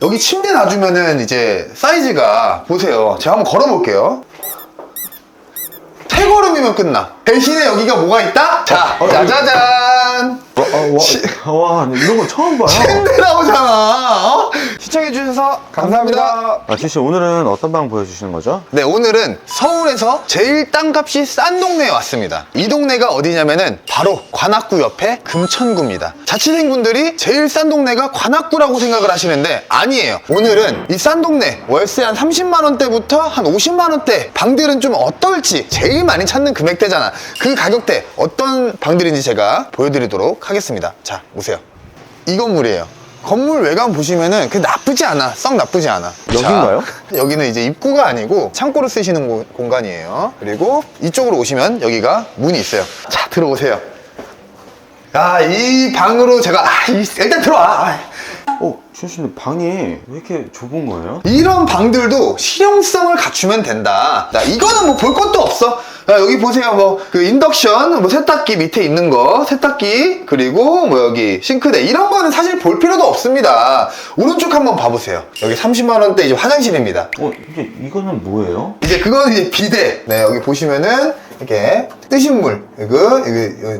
여기 침대 놔주면은 이제 사이즈가 보세요. 제가 한번 걸어볼게요. 세 걸음이면 끝나. 대신에 여기가 뭐가 있다? 자, 짜자잔. 와, 아, 와, 치- 와, 이런 거 처음 봐요. 침대 나오잖아. 어? 시청해주셔서 감사합니다. 아, 지씨 오늘은 어떤 방 보여주시는 거죠? 네, 오늘은 서울에서 제일 땅값이 싼 동네에 왔습니다. 이 동네가 어디냐면은 바로 관악구 옆에 금천구입니다. 자취생분들이 제일 싼 동네가 관악구라고 생각을 하시는데 아니에요. 오늘은 이 싼 동네 월세 한 30만 원대부터 한 50만 원대 방들은 좀 어떨지 제일 많이 찾는 금액대잖아. 그 가격대 어떤 방들인지 제가 보여드리도록 하겠습니다. 자, 오세요. 이 건물이에요. 건물 외관 보시면은 그 나쁘지 않아. 썩 나쁘지 않아. 여긴가요? 자, 여기는 이제 입구가 아니고 창고로 쓰시는 고- 공간이에요. 그리고 이쪽으로 오시면 여기가 문이 있어요. 자, 들어오세요. 야, 이 방으로 제가, 아, 이- 일단 들어와. 근데 방이 왜 이렇게 좁은 거예요? 이런 방들도 실용성을 갖추면 된다. 자, 이거는 뭐 볼 것도 없어. 자, 여기 보세요. 뭐, 그 인덕션, 뭐 세탁기 밑에 있는 거, 세탁기, 그리고 뭐 여기 싱크대. 이런 거는 사실 볼 필요도 없습니다. 오른쪽 한번 봐보세요. 여기 30만 원대 이제 화장실입니다. 어, 이게, 이거는 뭐예요? 이제 그거는 이제 비데. 네, 여기 보시면은 이렇게 뜨신 물, 이거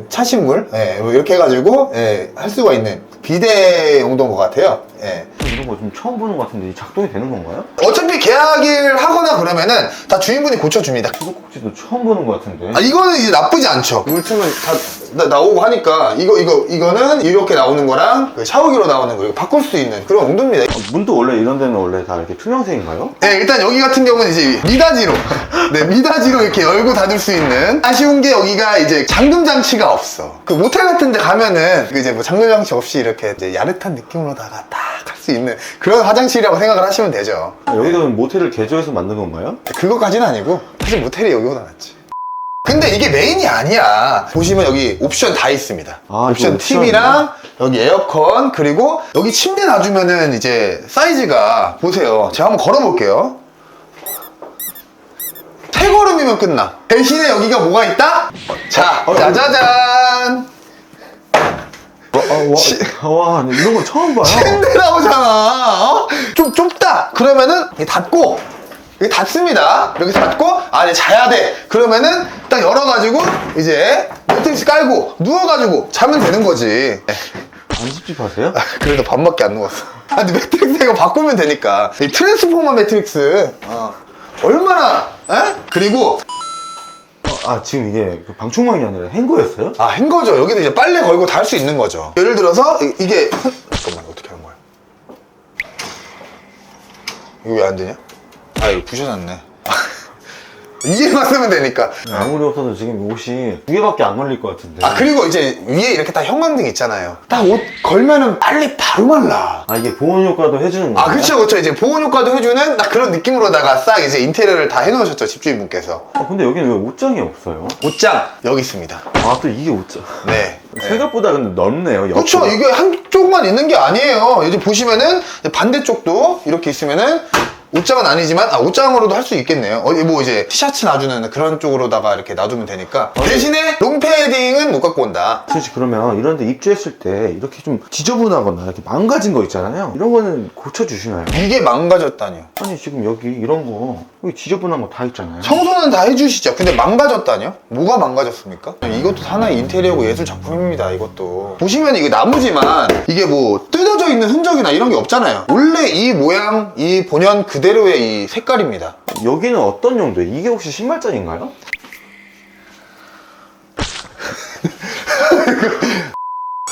차신 물, 예, 뭐 이렇게 해가지고 예, 할 수가 있는 비데 용도인 것 같아요. 예. 거 좀 처음 보는 것 같은데 이 작동이 되는 건가요? 어차피 계약을 하거나 그러면은 다 주인분이 고쳐줍니다. 수도꼭지도 처음 보는 것 같은데. 아, 이거는 이제 나쁘지 않죠. 물틈은 다 나, 나오고 하니까 이거 이거 이거는 이렇게 나오는 거랑 그 샤워기로 나오는 거 이거 바꿀 수 있는 그런 용도입니다. 아, 문도 원래 이런 데는 원래 다 이렇게 투명색인가요? 네, 일단 여기 같은 경우는 이제 미닫이로, 네, 미닫이로 이렇게 열고 닫을 수 있는. 아쉬운 게 여기가 이제 잠금 장치가 없어. 그 모텔 같은 데 가면은 그 이제 뭐 잠금 장치 없이 이렇게 이제 야릇한 느낌으로다가 딱 할 수 있는 그런 화장실이라고 생각을 하시면 되죠. 아, 여기가 모텔을 개조해서 만든 건가요? 그거까지는 아니고 사실 모텔이 여기보다 낫지. 근데 이게 메인이 아니야. 보시면 여기 옵션 다 있습니다. 아, 옵션 이거. TV랑 여기 에어컨 그리고 여기 침대 놔주면은 이제 사이즈가 보세요. 제가 한번 걸어볼게요. 세 걸음이면 끝나. 대신에 여기가 뭐가 있다? 자, 어, 짜자잔. 와, 아, 와, 치- 와, 이런 거 처음 봐요. 침대 나오잖아. 어? 좀 좁다. 그러면은 이게 닫고 이게 닫습니다. 이렇게 닫고 아 이제 자야 돼. 그러면은 딱 열어가지고 이제 매트리스 깔고 누워가지고 자면 되는 거지. 네. 안 찝찝하세요? 그래도 밤밖에 안 누웠어. 아, 근데 매트릭스 이거 바꾸면 되니까. 이 트랜스포머 매트릭스. 어. 얼마나, 에? 그리고, 어, 아, 지금 이게 그 방충망이 아니라 행거였어요? 아, 행거죠. 여기도 이제 빨래 걸고 다 할 수 있는 거죠. 예를 들어서, 이- 이게, 잠깐만, 어떻게 하는 거야? 이거 왜 안 되냐? 아, 이거 부셔놨네. 이게만 쓰면 되니까. 아무리 없어도 지금 옷이 두 개밖에 안 걸릴 것 같은데. 아, 그리고 이제 위에 이렇게 딱 형광등 있잖아요. 딱 옷 걸면은 빨리 바로 말라. 아, 이게 보온 효과도 해주는 거예요? 아, 그쵸, 그쵸. 이제 보온 효과도 해주는 딱 그런 느낌으로다가 싹 이제 인테리어를 다 해놓으셨죠, 집주인분께서. 아, 근데 여기는 왜 옷장이 없어요? 옷장, 여기 있습니다. 아, 또 이게 옷장. 네. 네. 생각보다 근데 넓네요. 옆으로. 그쵸, 이게 한쪽만 있는 게 아니에요. 이제 보시면은 반대쪽도 이렇게 있으면은 옷장은 아니지만, 아, 옷장으로도 할 수 있겠네요. 어디 뭐 이제 티셔츠 놔주는 그런 쪽으로다가 이렇게 놔두면 되니까. 대신에 롱패딩은 못 갖고 온다. 사실 그러면 이런 데 입주했을 때 이렇게 좀 지저분하거나 이렇게 망가진 거 있잖아요. 이런 거는 고쳐주시나요? 이게 망가졌다니요. 아니, 지금 여기 이런 거, 여기 지저분한 거 다 있잖아요. 청소는 다 해주시죠. 근데 망가졌다뇨? 뭐가 망가졌습니까? 이것도 하나의 인테리어고 예술 작품입니다. 이것도 보시면 이게 나무지만 이게 뭐 뜯어져 있는 흔적이나 이런 게 없잖아요. 원래 이 모양, 이 본연 그대로의 이 색깔입니다. 여기는 어떤 용도예요? 이게 혹시 신발장인가요?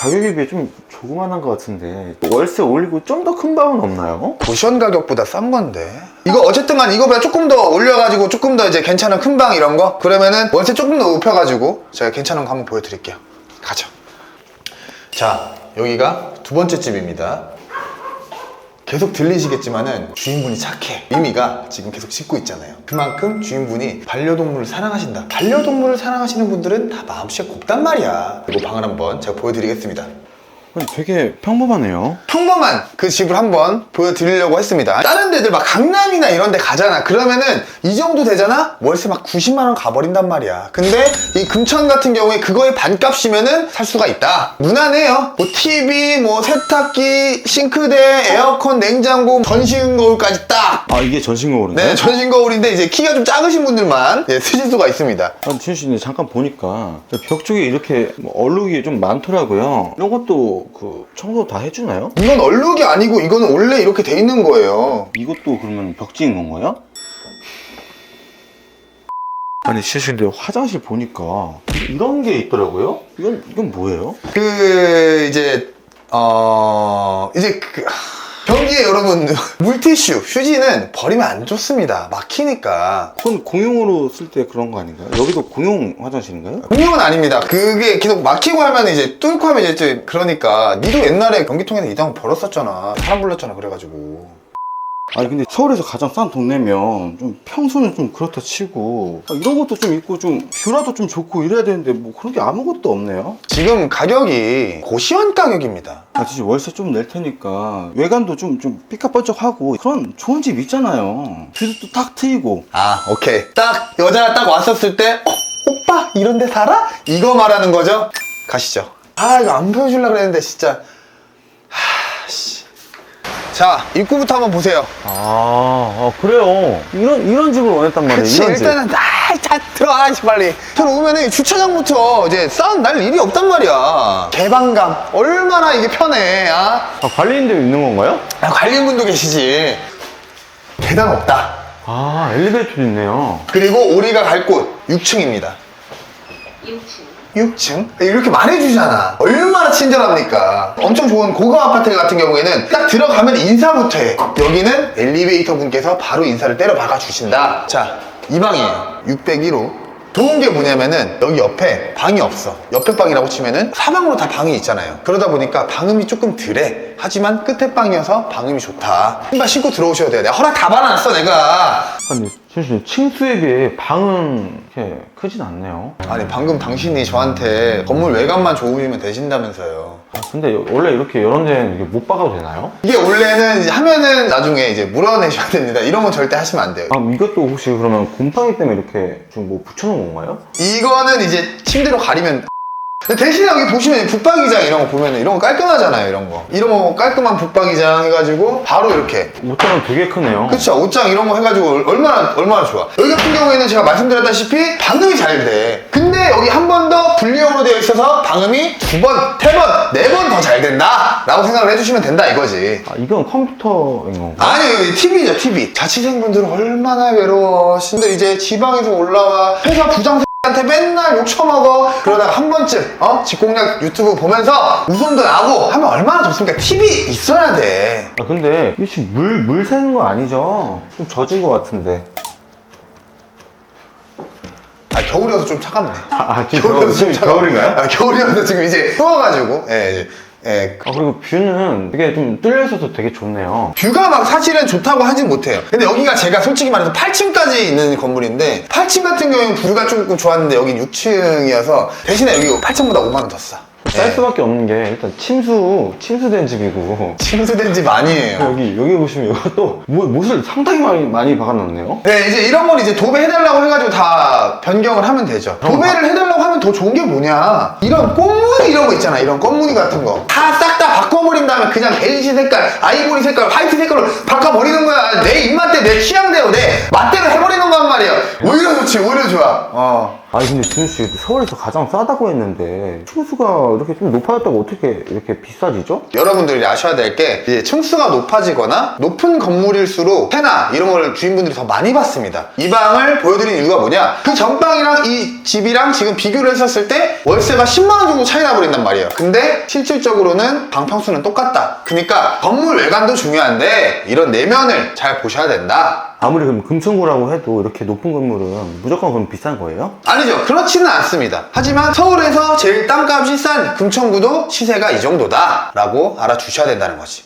가격에 비해 좀 조그만한 것 같은데 월세 올리고 좀 더 큰 방은 없나요? 고시원 가격보다 싼 건데. 이거 어쨌든 간 이거보다 조금 더 올려가지고 조금 더 이제 괜찮은 큰 방 이런 거 그러면은 월세 조금 더 높여가지고 제가 괜찮은 거 한번 보여드릴게요. 가죠. 자, 여기가 두 번째 집입니다. 계속 들리시겠지만은 주인분이 착해. 미미가 지금 계속 씻고 있잖아요. 그만큼 주인분이 반려동물을 사랑하신다. 반려동물을 사랑하시는 분들은 다 마음씨가 곱단 말이야. 그리고 방을 한번 제가 보여드리겠습니다. 되게 평범하네요. 평범한 그 집을 한번 보여드리려고 했습니다. 다른 데들 막 강남이나 이런 데 가잖아. 그러면은 이 정도 되잖아? 월세 막 90만원 가버린단 말이야. 근데 이 금천 같은 경우에 그거의 반값이면은 살 수가 있다. 무난해요. 뭐 TV, 뭐 세탁기, 싱크대, 에어컨, 냉장고, 전신 거울까지 딱! 아 이게 전신 거울인가요? 네, 전신 거울인데 이제 키가 좀 작으신 분들만 예, 쓰실 수가 있습니다. 아, 지현 씨, 근데 잠깐 보니까 벽 쪽에 이렇게 뭐 얼룩이 좀 많더라고요. 이런 것도 그 청소 다 해주나요? 이건 얼룩이 아니고 이거는 원래 이렇게 돼 있는 거예요. 이것도 그러면 벽지인 건가요? 아니 씨, 근데 화장실 보니까 이런 게 있더라고요. 이건 이건 뭐예요? 그 이제 어 이제 그 변기에 여러분 물티슈 휴지는 버리면 안 좋습니다. 막히니까. 그건 공용으로 쓸 때 그런 거 아닌가요? 여기도 공용 화장실인가요? 공용은 아닙니다. 그게 계속 막히고 하면 이제 뚫고 하면 이제 그러니까. 니도 옛날에 변기통에서 이당 벌었었잖아. 사람 불렀잖아 그래가지고 아니 근데 서울에서 가장 싼 동네면 좀 평수는 좀 그렇다 치고 아, 이런 것도 좀 있고 좀 뷰라도 좀 좋고 이래야 되는데 뭐 그런 게 아무것도 없네요. 지금 가격이 고시원 가격입니다 아 진짜 월세 좀 낼 테니까 외관도 좀 좀 삐까뻔쩍하고 그런 좋은 집 있잖아요. 뷰도 딱 트이고 아 오케이 딱 여자가 딱 왔었을 때 어, 오빠 이런 데 살아? 이거 말하는 거죠? 가시죠 아 이거 안 보여주려고 그랬는데 진짜 자 입구부터 한번 보세요 아, 그래요. 이런 이런 집을 원했단 말이에요. 그치 일단은 아자 들어가 씨 빨리 들어오면은 주차장부터 이제 싸움 날 일이 없단 말이야 개방감 얼마나 이게 편해 아, 아, 관리인들 있는 건가요? 아, 관리인분도 계시지 계단 없다 아 엘리베이터도 있네요. 그리고 우리가 갈 곳 6층입니다 6층. 6층? 이렇게 말해주잖아. 얼마나 친절합니까? 엄청 좋은 고급 아파트 같은 경우에는 딱 들어가면 인사부터 해. 여기는 엘리베이터 분께서 바로 인사를 때려 박아 주신다. 자, 이 방이에요. 601호. 좋은 게 뭐냐면은 여기 옆에 방이 없어. 옆에 방이라고 치면은 사방으로 다 방이 있잖아요. 그러다 보니까 방음이 조금 덜해. 하지만 끝에 방이어서 방음이 좋다. 신발 신고 들어오셔야 돼요. 내가 허락 다 받아놨어, 내가. 아니 사실 층수에 비해 방은 이렇게 크진 않네요. 아니, 방금 당신이 저한테 건물 외관만 좋으면 되신다면서요. 아, 근데 여- 원래 이렇게 이런 데는 이게 못 박아도 되나요? 이게 원래는 이제 하면은 나중에 이제 물어내셔야 됩니다. 이런 건 절대 하시면 안 돼요. 아 이것도 혹시 그러면 곰팡이 때문에 이렇게 좀뭐 붙여놓은 건가요? 이거는 이제 침대로 가리면 근데 대신에 여기 보시면 북박이장 이런 거 보면 이런 거 깔끔하잖아요. 이런 거. 이런 거 깔끔한 북박이장 해가지고 바로 이렇게 옷장은 되게 크네요. 그쵸 옷장 이런 거 해가지고 얼마나 얼마나 좋아 여기 같은 경우에는 제가 말씀드렸다시피 방음이 잘 돼 근데 여기 한 번 더 분리형으로 되어 있어서 방음이 두 번, 세 번, 네 번 더 잘 된다 라고 생각을 해주시면 된다 이거지 아 이건 컴퓨터인 건가? 아니 여기 TV죠 TV 자취생분들은 얼마나 외로워신들 이제 지방에서 올라와 회사 부장 한테 맨날 욕 처먹어 그러다가 한 번쯤 어 직공략 유튜브 보면서 웃음도 나고 하면 얼마나 좋습니까 TV 있어야 돼 아 근데 이게 지금 물, 물 새는 거 아니죠? 좀 젖은 것 같은데. 아, 겨울이어서 좀 차갑네. 아, 지금 겨울이어서 좀 지금. 겨울인가요? 아, 겨울이어서 지금 이제 추워가지고, 예, 이제, 예. 아 그리고 뷰는 되게 좀 뚫려 있어서 되게 좋네요. 뷰가 막 사실은 좋다고 하진 못해요. 근데 여기가 제가 솔직히 말해서 8층까지 있는 건물인데, 8층 같은 경우에는 뷰가 조금 좋았는데, 여긴 6층이어서, 대신에 여기 8층보다 5만 원 더 싸. 쌀 예. 수밖에 없는 게 일단 침수 침수된 집이고 침수된 집 아니에요. 여기 여기 보시면 이것도 뭐- 못을 상당히 많이 많이 박아놨네요. 네, 이제 이런 건 이제 도배해달라고 해가지고 다 변경을 하면 되죠. 도배를 해달라고 하면 더 좋은 게 뭐냐. 이런 꽃무늬 이런 거 있잖아. 이런 꽃무늬 같은 거. 다 싹 다 바꿔버린 다음에 그냥 베이지 색깔, 아이보리 색깔, 화이트 색깔로 바꿔버리는 거야. 내 입맛 대, 내 취향대로, 내 맛대로 해버리는 거란 말이야. 오히려 좋지, 오히려 좋아. 어. 아니 근데 준씨 서울에서 가장 싸다고 했는데 층수가 이렇게 좀 높아졌다고 어떻게 이렇게 비싸지죠? 여러분들이 아셔야 될 게 이제 층수가 높아지거나 높은 건물일수록 해나 이런 걸 주인분들이 더 많이 받습니다. 이 방을 보여드린 이유가 뭐냐? 그 전방이랑 이 집이랑 지금 비교를 했었을 때 월세가 10만 원 정도 차이 나버린단 말이에요. 근데 실질적으로는 방 평수는 똑같다. 그러니까 건물 외관도 중요한데 이런 내면을 잘 보셔야 된다. 아무리 그럼 금천구라고 해도 이렇게 높은 건물은 무조건 그럼 비싼 거예요? 아니죠. 그렇지는 않습니다. 하지만 서울에서 제일 땅값이 싼 금천구도 시세가 이 정도다. 라고 알아주셔야 된다는 거지.